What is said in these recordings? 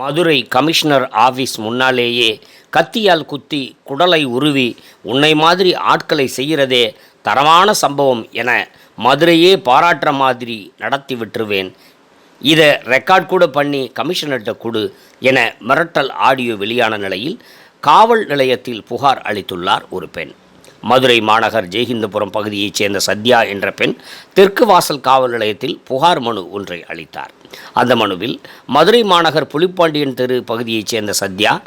Madurai commissioner office முன்னாலேயே கத்தியால் குத்தி குடலை உருவி உன்னை மாதிரி ஆட்களை செய்கிறதே தரமான சம்பவம் என மதுரையே பாராட்டுற மாதிரி நடத்தி விட்டுருவேன். இதை ரெக்கார்ட் கூட பண்ணி கமிஷனர்கிட்ட கொடு என மிரட்டல் ஆடியோ வெளியான நிலையில் காவல் நிலையத்தில் புகார் அளித்துள்ளார் ஒரு பெண். மதுரை மாநகர் ஜெய்ஹிந்தபுரம் பகுதியைச் சேர்ந்த சத்யா என்ற பெண் தெற்கு வாசல் காவல் நிலையத்தில் புகார் மனு ஒன்றை அளித்தார். அந்த மனுவில் மதுரை மாநகர் புலிப்பாண்டியன் தெரு பகுதியைச் சேர்ந்த சத்யா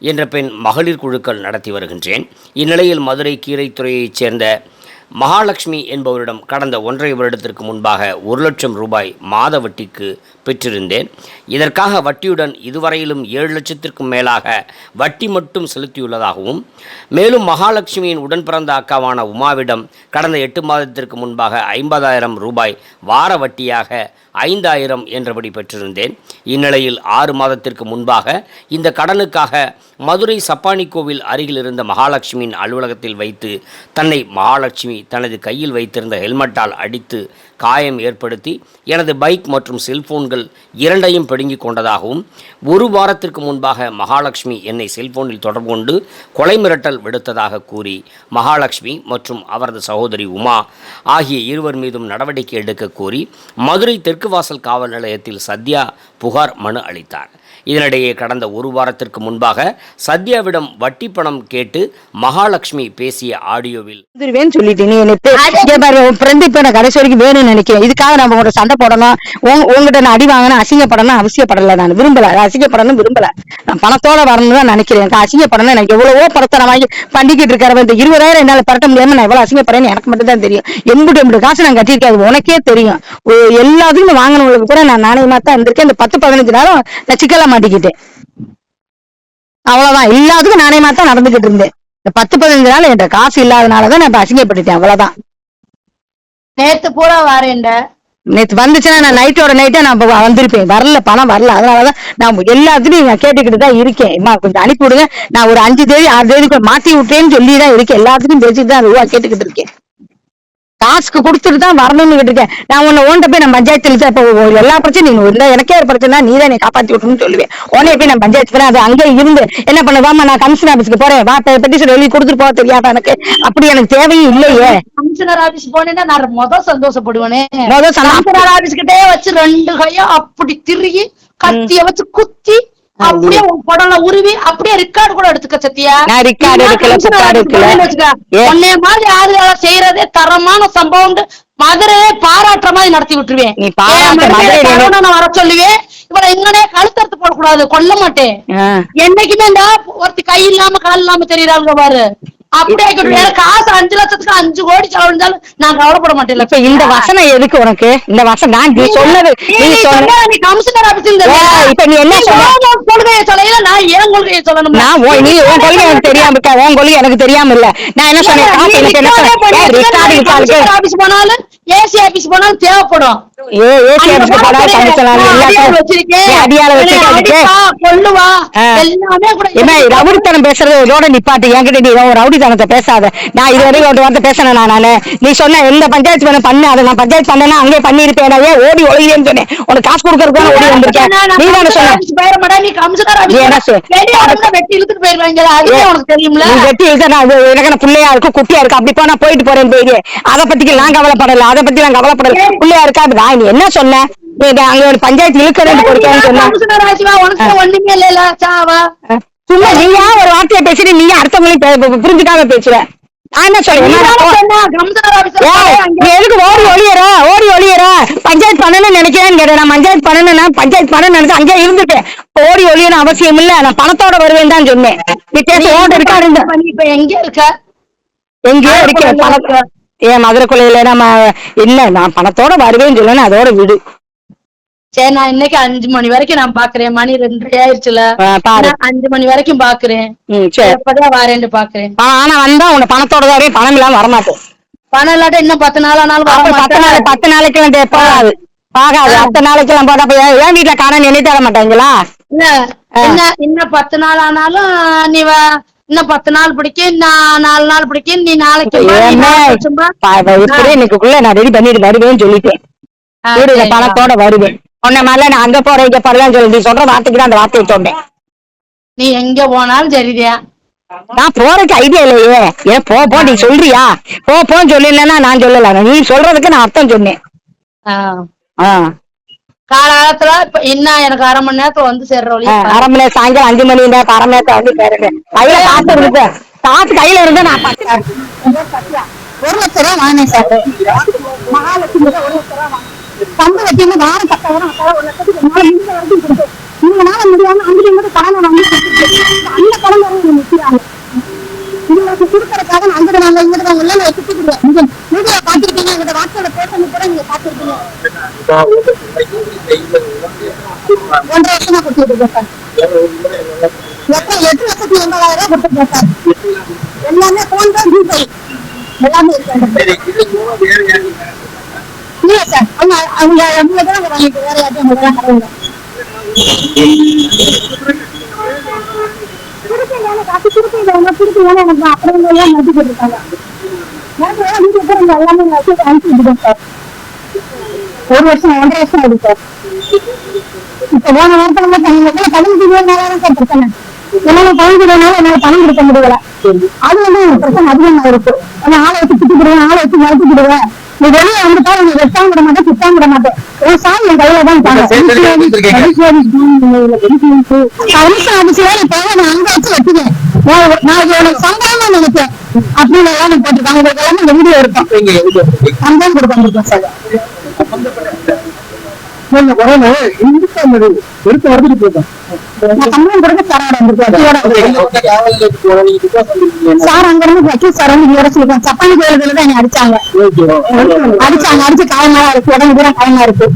என்ற பெண் மகளிர் குழுக்கள் நடத்தி வருகின்றேன். இந்நிலையில் மதுரை கீரைத்துறையைச் சேர்ந்த மகாலட்சுமி என்பவரிடம் கடந்த ஒன்றரை வருடத்திற்கு முன்பாக ஒரு லட்சம் ரூபாய் மாத வட்டிக்கு பெற்றிருந்தேன். இதற்காக வட்டியுடன் இதுவரையிலும் ஏழு லட்சத்திற்கும் மேலாக வட்டி மட்டும் செலுத்தியுள்ளதாகவும் மேலும் மகாலட்சுமியின் உடன் பிறந்த அக்காவான உமாவிடம் கடந்த எட்டு மாதத்திற்கு முன்பாக ஐம்பதாயிரம் ரூபாய் வார வட்டியாக ஐந்தாயிரம் என்றபடி பெற்றிருந்தேன். இந்நிலையில் ஆறு மாதத்திற்கு முன்பாக இந்த கடனுக்காக மதுரை சப்பானி கோவில் அருகில் இருந்த மகாலட்சுமியின் அலுவலகத்தில் வைத்து தன்னை மகாலட்சுமி தனது கையில் வைத்திருந்த ஹெல்மெட்டால் அடித்து காயம் ஏற்படுத்தி எனது பைக் மற்றும் செல்போன்கள் இரண்டையும் பிடுங்கிக் கொண்டதாகவும் ஒரு வாரத்திற்கு முன்பாக மகாலட்சுமி என்னை செல்போனில் தொடர்பு கொண்டு கொலை மிரட்டல் விடுத்ததாக கூறி மகாலட்சுமி மற்றும் அவரது சகோதரி உமா ஆகிய இருவர் மீதும் நடவடிக்கை எடுக்க கோரி மதுரை தெற்கு வாசல் காவல் நிலையத்தில் சத்யா புகார் மனு அளித்தார். இதனிடையே கடந்த ஒரு வாரத்திற்கு முன்பாக சத்யாவிடம் வட்டி பணம் கேட்டு மகாலட்சுமி பேசிய ஆடியோவில் வந்துருவேன்னு நான் நினைக்கிறேன். இதுக்காக நம்ம உங்கள்கிட்ட சண்டை போடணும். உங்க- உங்ககிட்ட நான் அடி வாங்கணும் அசிங்கப்படணும் அவசியப்படல நான் விரும்பல. அசிங்கப்படணும் விரும்பல. நான் பணத்தோட வரணும்னு தான் நினைக்கிறேன். எனக்கு அசிங்கப்படணும் எனக்கு எவ்வளவோ படத்தை நான் வாங்கி பண்ணிக்கிட்டு இருக்கிறவன் இந்த இருபதாயிரம் என்னால பரட்ட முடியாம நான் எவ்வளவு அசிங்கப்படுறேன்னு எனக்கு மட்டும் தான் தெரியும். எம்புட்டு எம்புட்டு காசு நான் கட்டியிருக்கேன். அது உனக்கே தெரியும். எல்லாத்துக்கும் வாங்கினவங்களுக்கு கூட நான் நாணயமா தான் இருந்திருக்கேன். இந்த பத்து பதினஞ்சு நேரம் நான் சிக்கல மாட்டிக்கிட்டேன். அவ்வளவுதான். எல்லாத்துக்கும் நாணயமா தான் நடந்துகிட்டு இருந்தேன். இந்த பத்து பதினஞ்சு நாள் என்கிட்ட காசு இல்லாதனாலதான் நான் இப்ப அசிங்கப்பட்டுட்டேன். அவ்வளவுதான். நேத்து பூரா வரேன்ட. நேத்து வந்துச்சுன்னா நான் நைட்டோட நைட்டே நான் வந்திருப்பேன். வரல பணம் வரல. அதனாலதான் நான் எல்லாத்துலயும் கேட்டுக்கிட்டு தான் இருக்கேன். அம்மா கொஞ்சம் அனுப்பி விடுங்க. நான் ஒரு அஞ்சு தேதி ஆறு தேதிக்கு மாத்தி விட்டேன்னு சொல்லி தான் இருக்கேன். எல்லாத்துக்கும் பேசிட்டு தான் ரூபா கேட்டுக்கிட்டு இருக்கேன். காசுக்கு கொடுத்துட்டு தான் வரணும்னு இருக்கேன் நான் உன்னை ஓண்ட போய் நான் பஞ்சாயத்துல தான் இப்போ எல்லா பிரச்சனையும் இல்லை எனக்கே ஒரு பிரச்சனை நீ தான் என்னை காப்பாத்தி விட்டணும்னு சொல்லுவேன். உடனே போய் நான் பஞ்சாயத்து போறேன் அது அங்கே இருந்து என்ன பண்ணுவாமா நான் கமிஷன் ஆபீஸ்க்கு போறேன். வா பெட்டிஷன் எழுதி கொடுத்துட்டு போக தெரியாதா எனக்கு? அப்படி எனக்கு தேவையும் இல்லையே. கமிஷனர் ஆபீஸ் போனேன்னா நான் முத சந்தோஷப்படுவேனே. முத. கமிஷனர் ஆபீஸ் கிட்டே வச்சு ரெண்டு கையும் அப்படி திருகி கத்திய வச்சு குத்தி அப்படியே உன் குடல உருவி அப்படியே ரெக்கார்டு கூட எடுத்துக்க சத்தியா நான் நீ எடுக்கல, ஆபீஸ் எடுக்கல. உன்னைய மாதிரி ஆளுகளை செய்யறதே தரமான சம்பவம் மதுரையே பாராட்டுற மாதிரி நடத்தி விட்டுருவேன். நீ பாராட்ட வர சொல்லுவேன். இவளை எங்கனே கழுத்தறுத்து போடக்கூடாது கொல்ல மாட்டேன். என்னைக்குமே இந்த ஒருத்தி கை இல்லாம கால் இல்லாம தெரியறாங்க பாரு. அப்படியே எனக்கு காசு அஞ்சு லட்சத்துக்கு அஞ்சு கோடி செலவழிஞ்சாலும் நான் கவலைப்பட மாட்டேன். இப்ப இந்த வசனம் எதுக்கு உனக்கு? இந்த வசனம் நான் நீ சொன்னது நீ சொன்ன நீ கமிஷனர் ஆபீஸ் இப்ப நீ என்ன சொன்ன? கொள்கையை சொல்லையில நான் ஏன் கொள்கையை சொல்லணும் நான் நீ உன் கொள்கை எனக்கு தெரியாம இருக்கா. உன் கொள்கை எனக்கு தெரியாம இல்ல. நான் என்ன சொன்னேன்? காசு எனக்கு என்ன சொன்னேன்? ரெக்கார்டு கமிஷனர் ஆபீஸ் போனாலும் ஏசி ஆபீஸ் போனாலும் தேவைப்படும். ஏ ஏசி ஆபீஸ்க்கு போனா கமிஷன் அடியாள் வச்சிருக்கேன். எல்லாத்தையும் அடியால என்னை வச்சிருக்கேன் அடிப்பா, கொல்லுவா. ஆ. எல்லாமே கூட என்ன ரவுடித்தனம் பேசுறது இதோட நிப்பாட்டு. என்கிட்ட நீ உன் ரவுடித்தனத்தை பேசாத. நான் இது வரைக்கும் ஒரு வார்த்தை பேசினேன் நான்? நானு நீ சொன்ன எந்த பஞ்சாயத்து பண்ண பண்ணு. அதை நான் பஞ்சாயத்து பண்ணேன்னா அங்கே பண்ணிருப்பேன் ஓடி ஒழுகிறேன்னு சொன்னேன். உனக்கு காசு கொடுக்கறதுக்கு ஓடி வந்திருக்கேன். நீ தானே சொன்ன. எனக்கு பிள்ளையா இருக்கும்? குட்டியா இருக்கும் அப்படி போனா போயிட்டு போறேன் போயிடு அதை பத்தி நான் கவலைப்படல. அதை பத்தி நான் கவலைப்படல. பிள்ளையா இருக்கா? நான் நீ என்ன சொன்ன? நீ இத அங்க ஒரு பஞ்சாயத்து இழுக்கிறேன் சொன்ன. சும்மா நீயா ஒரு வார்த்தையை பேசிட்டு நீங்க அடுத்தவங்களையும் புரிஞ்சுக்காம பேசுற. என்ன என்ன அங்க எதுக்கு ஓடி ஒளியற? ஓடி ஒளியற? பஞ்சாயத்து பண்ணணும்னு நினைக்கிறேன்னு கேட்டேன். நான் பஞ்சாயத்து பண்ணணும்னா பஞ்சாயத்து பண்ணணும்னு நினைச்சு அங்கேயே இருந்துட்டேன். ஓடி ஒளியணும் அவசியம் இல்ல. நான் பணத்தோட வருவேன் தான் சொன்னேன். நீ பேச ஓட இருக்காரு நீ இப்ப எங்க இருக்க? எங்கேயோ இருக்கேன். பணம் ஏன் மதுரை கொள்ளையில நம்ம இல்ல நான் பணத்தோட வருவேன்னு சொல்லணும். அதோட விடு. சரி நான் இன்னைக்கு அஞ்சு மணி வரைக்கும் நான் பாக்குறேன். மணி ரெண்டு ஆயிடுச்சுல. நான் அஞ்சு மணி வரைக்கும் பாக்குறேன். எப்பதான் வரேன்னு பாக்குறேன். ஆனா வந்தா உன்னை பணத்தோட வருவேன் பணம் இல்லாம வரமாட்டேன் பணம் இல்லாட்ட இன்னும் பத்து நாள் ஆனாலும் பத்து நாள் பத்து நாளைக்கு வந்து போகாது. ஆகாது அத்தனை நாளைக்கு எல்லாம் போட்டா ஏன் வீட்டுல காணன்னு எண்ணி தர மாட்டாங்களா? இல்ல. இன்னும் பத்து நாள் ஆனாலும் நீ வ- இன்னும் பத்து நாள் பிடிக்கும். இன்னும் நாலு நாள் பிடிக்கும். நீ நாளைக்கு இன்னைக்குள்ள நான் ரெடி பண்ணிட்டு வருவேன்னு சொல்லிட்டேன். பணத்தோட வருவேன். உன்ன மாதிரில நான் அங்க போறேன் இங்க போறேன் சொல்லி நீ சொல்ற வார்த்தைக்கு தான் அந்த வார்த்தையை சொன்னேன் நீ எங்க போனாலும் சரிதான் நான் போறதுக்கு ஐடியா இல்லையே. ஏன் போ போ நீ சொல்றியா? போ போன்னு சொல்லலன்னா நான் சொல்லல. நீ சொல்றதுக்கு நான் அர்த்தம் சொன்னேன். இப்ப என்ன எனக்கு அரை மணி நேரத்துல வந்து சேர்ற வழி? ஆ, அரை மணி நேரம் சாயங்காலம் அஞ்சு மணி இருந்தா அரை மணி நேரத்தை வந்து பேருங்க கையில காசு இருக்கு. காசு கையில இருந்தா நான் ஒரு லட்ச ரூபா வாங்கினேன் சார். மகாலட்சுமி ஒரு லட்ச ரூபா வாங்கினேன் சம்பு வாரம் பத்தாயிரம் அப்பதான் ஒரு லட்சத்துக்கு மேல இந்த வரைக்கும் கொடுத்தேன் இவங்களால முடியாம அங்கே மட்டும் கடனை வாங்கி அந்த கடன் வரையும் நிற்கிறாங்க உங்களுக்கு கொடுக்கறதுக்காக நான் அங்கிட்டு வாங்க இங்கிட்டு வாங்க எல்லாம் நான் சுத்திக்கிறேன் நீங்க வீடியோ பாத்துருக்கீங்க எங்கிட்ட வாட்ஸ்அப்ல பேசணும் கூட நீங்க பாத்துருக்கீங்க ஒன்றரை வருஷமா கொடுத்துட்டு சார். எத்தனை எட்டு லட்சத்தி எண்பதாயிரம் ரூபாய் கொடுத்துருக்கேன் சார். எல்லாமே போன் தான் ஜிபே எல்லாமே இருக்கு. சார் அவங்க அவங்க அவங்க தான் வாங்கிட்டு வேற யார்ட்டும் அவங்க தான் திருப்பி வேலை திருப்பி வேலை திருப்பி வேலை எனக்கு அப்புறம் எல்லாம் எல்லாமே நான் வச்சு விடுவேன் சார் ஒரு வருஷம் ஒன்றரை வருஷம் ஆகுது சார். இப்ப போன நேரத்துல மட்டும் அவங்க பணம் கொடுக்கறதுனால சார் பிரச்சனை. என்னால பணம் கொடுக்கறதுனால என்னால பணம் கொடுக்க முடியல. அது வந்து பிரச்சனை அதிகமா இருக்கு. ஆனா ஆளை வச்சு திட்டிக்கிடுவேன் ஆளை வச்சு மறுத்துக்கிடுவேன் நீ வெளியே வந்துட்டா நீ வெட்டாம விட மாட்டேன் சுத்தாம விட மாட்டேன் ஒரு சாமி என் கையில தான் இருக்காங்க. கமிஷன் ஆபீஸ்ல இப்ப நான் அங்க வச்சு வெட்டுவேன் நான் உனக்கு சம்பளமா நினைப்பேன். அப்படின்னு எல்லாம் போட்டிருக்காங்க உங்களுக்கு எல்லாமே இந்த வீடியோ இருக்கும். கொடுக்க முடியும் சார். நான் சம்பளம் கொடுக்க சாரோட வந்திருக்கேன் சார் அங்க இருந்து வக்கீல் சார். வந்து சப்பானி கோயில்கள் தான் அடிச்சாங்க. அடிச்சாங்க அடிச்சு காயமா இருக்கு. உடம்பு இருக்கு.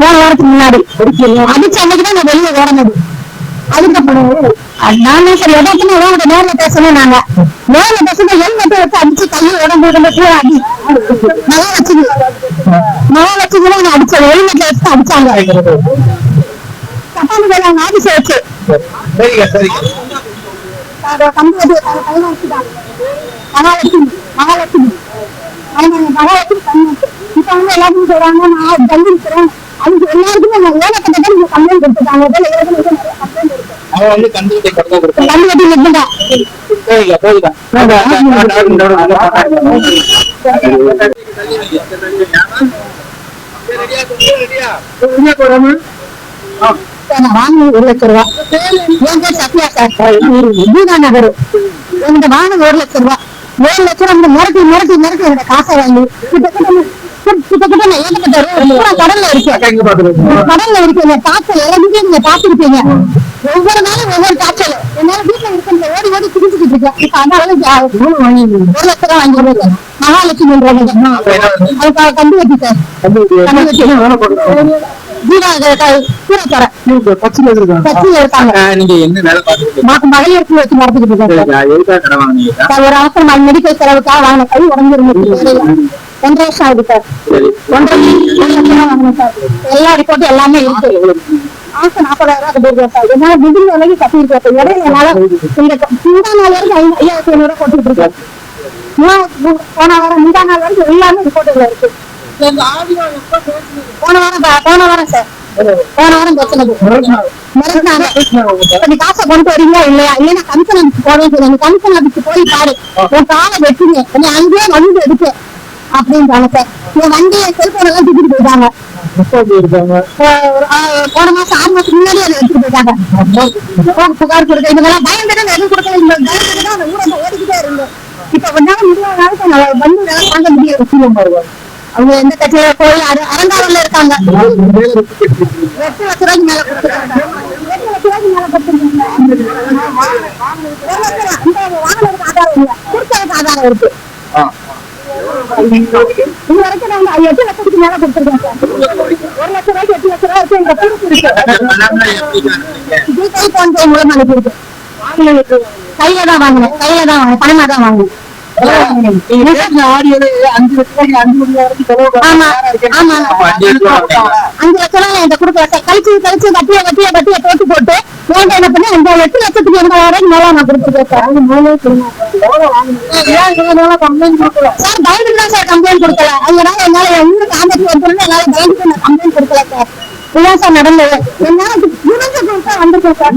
போன வாரத்துக்கு முன்னாடி அடிச்ச அன்னைக்கு தான் நான் வெளியே ஓடனது அதுக்கப்புறம் நான் சரி எதாச்சும் உடம்பு நேர்ல பேசணும் நாங்க நேர்ல பேசுறது வச்சு அடிச்சு கையை உடம்பு உடம்பு பூரா அடி. நல்லா வச்சுக்கு நல்லா வச்சுக்கணும். வச்சு அடிச்சாங்க. சப்பானி கோயில் அவங்க ஆபீஸ் வச்சு. கையில வச்சுட்டாங்க மகாலட்சுமி மகாலட்சுமி. மகாலட்சுமி இப்ப வந்து எல்லாருக்கும் சொல்றாங்க நான் தள்ளி இருக்கிறேன் அதுக்கு எல்லாருக்குமே நான் ஏழை கட்ட நீங்க கம்ப்ளைண்ட் நிறைய கம்ப்ளைண்ட் நிற்குங்க நான் வாங்கினது ஒரு லட்சம் ரூபா என் பேர் சத்யா சார் தீனா நகர். என்கிட்ட வாங்கினது ஒரு லட்சம் ரூபா. ஏழு லட்சம் ரூபா மிரட்டி மிரட்டி மிரட்டி என்னோட காசை வாங்கி கிட்டத்தட்ட நான் ஏகப்பட்ட கடல்ல இருக்கேன் கடல்ல இருக்கு. இந்த காய்ச்சல் எல்லாத்தையும் நீங்க பாத்துருப்பீங்க ஒவ்வொரு நாளும் ஒவ்வொரு காய்ச்சல். என்னால வீட்டுல இருக்க ஓடி ஓடி குடிச்சுக்கிட்டு இருக்கேன். இப்ப அதனால ஒரு லட்சம் ரூபா வாங்கி மகாலட்சுமி அதுக்காக கண்டு வச்சு இருக்கேன் சார். ஒரு அவசரம் மெடிக்கல் செலவுக்காக வாங்கின கை ஒன்றரை வருஷம் ஆகுது சார். ஒன்றரை வாங்கினேன் எல்லா ரிப்போர்ட்டும் எல்லாமே இருக்கு. ஆசை நாற்பதாயிரம் ரூபாய் சார். என்னால விடுங்க வரைக்கும் கட்டியிருக்கேன் சார். இடையில என்னால இந்த முந்தா நாள் வரைக்கும் ஐயாயிரத்தி ஐநூறு ரூபாய் போட்டுட்டு இருக்கேன் போன வாரம் முந்தா நாள் வரைக்கும் எல்லாமே ரிப்போர்ட்டுல இருக்கு. போன வாரம் போன வாரம் சார் போன வாரம் பேசுனது மிரட்டினாங்க. காசை கொண்டு வரீங்களா இல்லையா இல்லைன்னா கமிஷன் ஆபீஸ் போடுவேன் சொல்லி கமிஷன் ஆபீஸ் போய் பாரு உன் காலை வெட்டுங்க அங்கேயே வந்து எடுக்க அப்படின்றாங்க சார் என் வண்டியை செல்போன் எல்லாம் தூக்கிட்டு போயிட்டாங்க போன மாசம் ஆறு மாசத்துக்கு முன்னாடி அதை எடுத்துட்டு போயிட்டாங்க புகார் கொடுக்க இதெல்லாம் பயந்துட்டு எதுவும் கொடுக்கல இந்த பயந்துட்டு தான் அந்த ஊரை ஓடிக்கிட்டே இப்ப ஒன்னால முடியாத வந்து இதெல்லாம் முடியாது அவங்க எந்த கட்சியில போய் அர- அரங்காவல்ல இருக்காங்க. லட்ச ரூபாய்க்கு மேல கொடுத்துருக்காங்க. ஆதாரம் இருக்கு இது வரைக்கும் நாங்க எட்டு லட்சத்துக்கு மேல கொடுத்துருக்கோம் ஒரு லட்ச ரூபாய்க்கு எட்டு லட்ச ரூபாய் எங்க proof இருக்கு இது கை போன் பே மூலமா அனுப்பியிருக்கு கையில தான் வாங்கினேன் கையில தான் வாங்கினேன். பணமா தான் வாங்கினேன். ஆமா ஆமா அஞ்சு லட்சம் ரூபாய் என்கிட்ட கொடுக்கல சார் கழிச்சு கழிச்சு வட்டிய வட்டிய வட்டிய போட்டு போட்டு என்ன பண்ணி அந்த எட்டு லட்சத்துக்கு எண்பதாயிரம் மேல நான் கொடுத்துருக்கேன் சார் அது மூணு சார் பயந்துட்டு தான் சார் கம்ப்ளைண்ட் கொடுக்கல அதனால என்னால என் ஊருக்கு ஆம்பத்தி வந்துருந்து என்னால பயந்துட்டு நான் கம்ப்ளைண்ட் கொடுக்கல சார் இதுதான் சார் நடந்தது என்ன வந்திருக்கேன் சார்